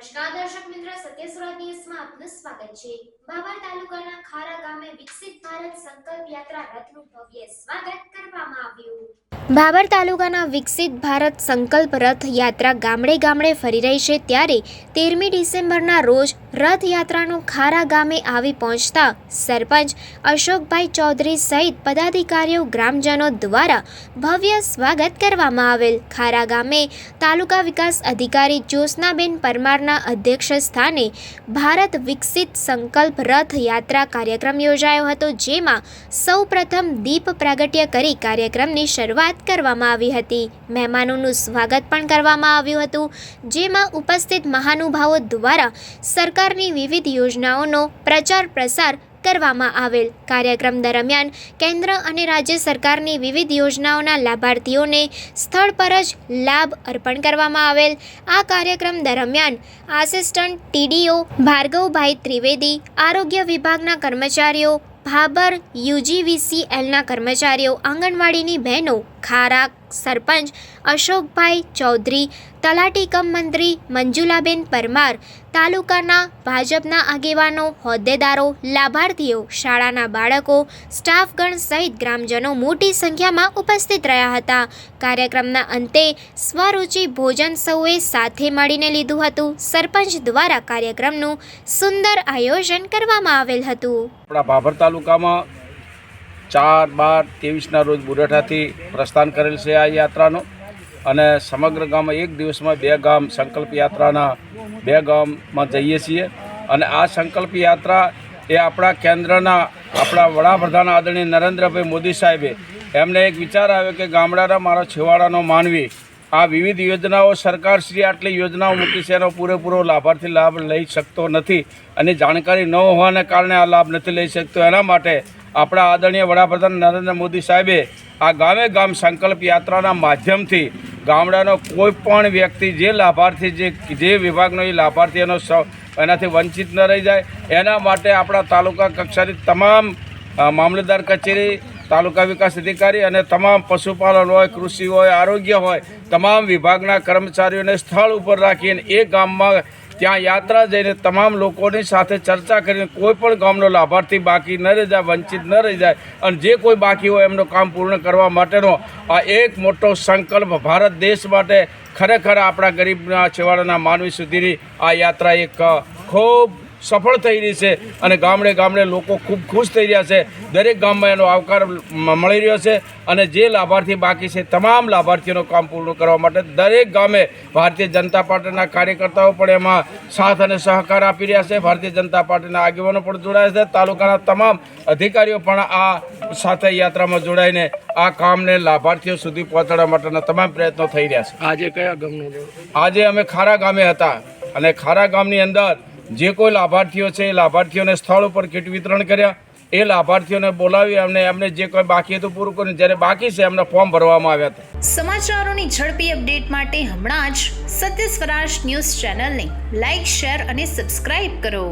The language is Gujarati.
નમસ્કાર દર્શક મિત્રો સત્ય સુરત આપનું સ્વાગત છે. બાબર તાલુકાના ખારા ગામે વિકસિત ભારત સંકલ્પ યાત્રા રથનું ભવ્ય સ્વાગત કરવામાં આવ્યું. બાબર તાલુકાના વિકસિત ભારત સંકલ્પ રથ યાત્રા ગામડે ગામડે ફરી રહી છે ત્યારે તેરમી ડિસેમ્બરના રોજ રથયાત્રાનું ખારા ગામે આવી પહોંચતા સરપંચ અશોકભાઈ ચૌધરી સહિત પદાધિકારીઓ, ગ્રામજનો દ્વારા ભવ્ય સ્વાગત કરવામાં આવેલ. ખારા ગામે તાલુકા વિકાસ અધિકારી જ્યોત્સનાબેન પરમારના અધ્યક્ષ સ્થાને ભારત વિકસિત સંકલ્પ રથ યાત્રા કાર્યક્રમ યોજાયો હતો, જેમાં સૌ પ્રથમ દીપ પ્રાગટ્ય કરી કાર્યક્રમની શરૂઆત કરવામાં આવી હતી. મહેમાનોનું સ્વાગત પણ કરવામાં આવ્યું હતું. જેમાં ઉપસ્થિત મહાનુભાવો દ્વારા સરકારની વિવિધ યોજનાઓનો પ્રચાર પ્રસાર કરવામાં આવેલ. કાર્યક્રમ દરમિયાન કેન્દ્ર અને રાજ્ય સરકારની વિવિધ યોજનાઓના લાભાર્થીઓને સ્થળ પર જ લાભ અર્પણ કરવામાં આવેલ. આ કાર્યક્રમ દરમિયાન આસિસ્ટન્ટ ટીડીઓ ભાર્ગવભાઈ ત્રિવેદી, આરોગ્ય વિભાગના કર્મચારીઓ ભાબર યુજીવીસીએલના કર્મચારીઓ આંગણવાડીની બહેનો ખારા સરપંચ અશોકભાઈ ચૌધરી, તલાટી કમ મંત્રી મંજુલાબેન પરમાર, તાલુકાના ભાજપના આગેવાનો, હોદ્દેદારો, લાભાર્થીઓ, શાળાના બાળકો, સ્ટાફગણ સહિત ગ્રામજનો મોટી સંખ્યામાં ઉપસ્થિત રહ્યા હતા. કાર્યક્રમના અંતે સ્વરૂચિ ભોજન સૌએ સાથે મળીને લીધું હતું. સરપંચ દ્વારા કાર્યક્રમનું સુંદર આયોજન કરવામાં આવેલ હતું. આપણા ભાભર તાલુકામાં ચાર, બાર, ત્રેવીસના રોજ બુરેઠાથી પ્રસ્થાન કરેલ છે આ યાત્રાનો. અને સમગ્ર ગામમાં એક દિવસમાં બે ગામ સંકલ્પ યાત્રાના બે ગામમાં જઈએ છીએ. અને આ સંકલ્પ યાત્રા એ આપણા કેન્દ્રના, આપણા વડાપ્રધાન આદરણીય નરેન્દ્રભાઈ મોદી સાહેબે એમને એક વિચાર આવ્યો કે ગામડાના મારો છેવાડાનો માનવી આ વિવિધ યોજનાઓ સરકારશ્રી આટલી યોજનાઓ મૂકી છે એનો પૂરેપૂરો લાભાર્થી લાભ લઈ શકતો નથી. અને જાણકારી ન હોવાને કારણે આ લાભ નથી લઈ શકતો. એના માટે આપણા આદરણીય વડાપ્રધાન નરેન્દ્ર મોદી સાહેબે આ ગામે ગામ સંકલ્પ યાત્રાના માધ્યમથી ગામડાનો કોઈ પણ વ્યક્તિ, જે લાભાર્થી, જે જે વિભાગનો એ લાભાર્થી એનો એનાથી વંચિત ન રહી જાય. એના માટે આપણા તાલુકા કક્ષાની તમામ મામલતદાર કચેરી, તાલુકા વિકાસ અધિકારી અને તમામ પશુપાલન હોય, કૃષિ હોય, આરોગ્ય હોય, તમામ વિભાગના કર્મચારીઓને સ્થળ ઉપર રાખીને એ ગામમાં ત્યાં યાત્રા જઈને તમામ લોકોની સાથે ચર્ચા કરીને કોઈ પણ ગામનો લાભાર્થી બાકી ન રહી જાય, વંચિત ન રહી જાય અને જે કોઈ બાકી હોય એમનું કામ પૂર્ણ કરવા માટેનો આ એક મોટો સંકલ્પ ભારત દેશ માટે ખરેખર આપણા ગરીબના છેવાડાના માનવી સુધીની આ યાત્રા એક ખૂબ સફળ થઈ રહી છે અને ગામડે ગામડે લોકો ખૂબ ખુશ થઈ રહ્યા છે. દરેક ગામમાં એનો આવકાર મળી રહ્યો છે અને જે લાભાર્થી બાકી છે તમામ લાભાર્થીઓનું કામ પૂર્ણ કરવા માટે દરેક ગામે ભારતીય જનતા પાર્ટીના કાર્યકર્તાઓ પણ એમાં સાથ અને સહકાર આપી રહ્યા છે. ભારતીય જનતા પાર્ટીના આગેવાનો પણ જોડાયા છે. તાલુકાના તમામ અધિકારીઓ પણ આ સાથે યાત્રામાં જોડાઈને આ કામને લાભાર્થીઓ સુધી પહોંચાડવા માટેના તમામ પ્રયત્નો થઈ રહ્યા છે. આજે કયા ગામનો આજે અમે ખારા ગામે હતા અને ખારા ગામની અંદર જે કોઈ લાભાર્થીઓ છે એ લાભાર્થીઓને સ્થળ ઉપર કીટ વિતરણ કર્યા. એ લાભાર્થીઓને બોલાવી અમને એમને જે કોઈ બાકી હતું પૂરું કર્યું. જ્યારે બાકી છે, એમને ફોર્મ ભરવામાં આવ્યા હતા. સમાચારોની ઝડપી અપડેટ માટે હમણાં જ સત્ય સ્વરાજ ન્યૂઝ ચેનલને લાઇક શેર અને સબસ્ક્રાઇબ કરો.